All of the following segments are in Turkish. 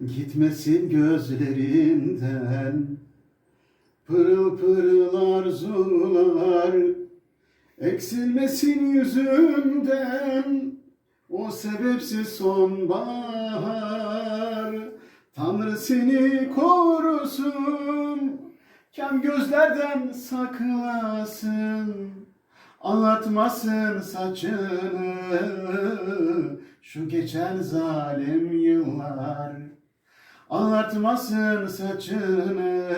Gitmesin gözlerimden Pırıl pırıl arzular Eksilmesin yüzümden O sebepsiz sonbahar Tanrı seni korusun. Kem gözlerden saklasın. Anlatmasın saçını. Şu geçen zalim yıllar Anlatmasın saçını.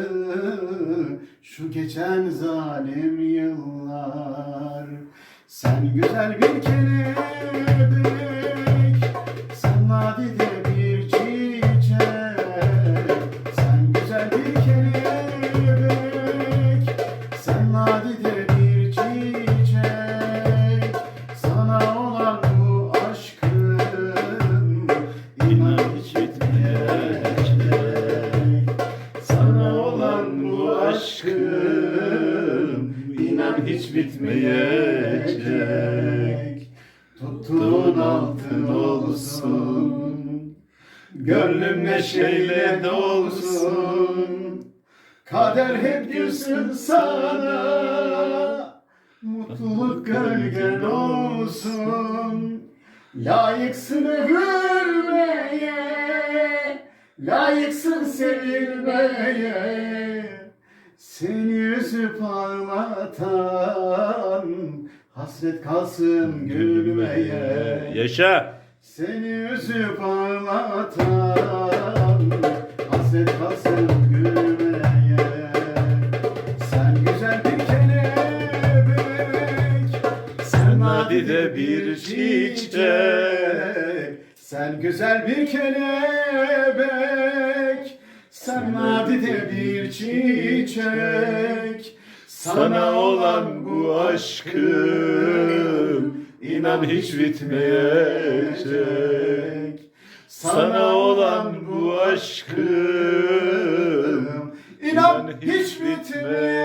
Şu geçen zalim yıllar. Sen güzel bir kelebek hiç bitmeyecek. Tuttuğun altın olsun. Gönlüm neşeyle dolsun. Kader hep gülsün sana. Mutluluk gölgen olsun. Layıksın övülmeye. Layıksın sevilmeye Seni yüzü parlatan Hasret kalsın gülmeye. Yaşa. Seni yüzü parlatan Hasret kalsın gülmeye. Sen güzel bir kelebek Sen nadide bir çiçek. Sen güzel bir kelebek Sen nadide bir çiçek Sana olan bu aşkım inan hiç bitmeyecek. Sana olan bu aşkım inan hiç bitmeyecek.